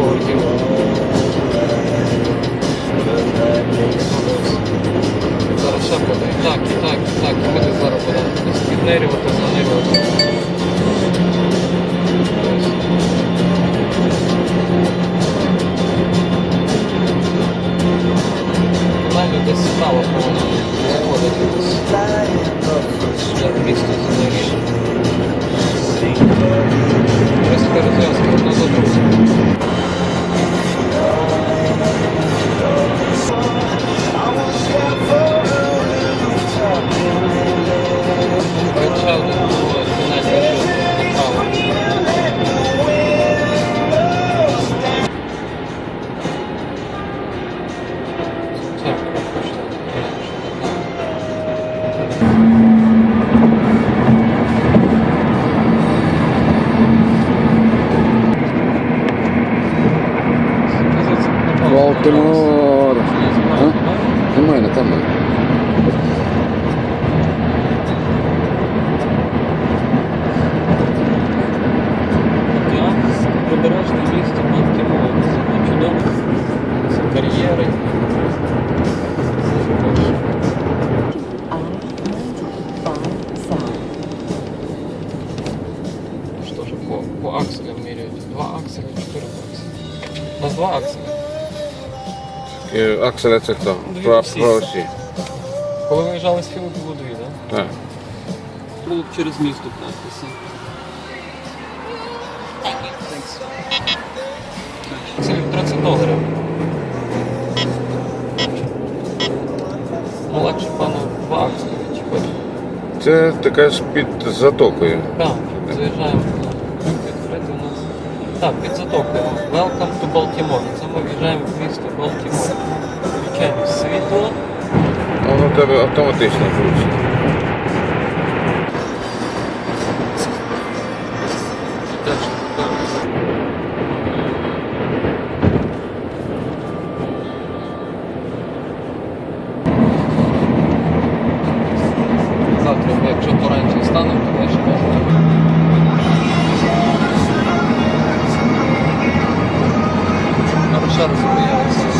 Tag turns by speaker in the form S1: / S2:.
S1: поверхів. Зараз ще буде. Так, і так, так. Буде зараз буде десь піднирювати, занирювати. Принаймні десь справа повинна заходити десь. Як місто занирює. Розв'язка одна за другою.
S2: Балтимор. А? Нормально, там.
S1: Так, прибережне місто Балтімор. Це чудово. Це кар'єри. Что же, по, по акселям меряют? Два акселя, четыре акселя. У нас два акселя.
S2: Акселя це хто? Про, про осі.
S1: Коли виїжджали з Філипу, було дві, так?
S2: Так.
S1: Було через місто надписи. Це 30 доларів. Ну, пану, відчепити.
S2: Це така ж під затокою.
S1: Так, заїжджаємо. Так, під. Welcome to Baltimore. Це ми в'їжджаємо в місто Балтімор. Включаємо світло.
S2: Воно тебе автоматично включить.
S1: than somebody else.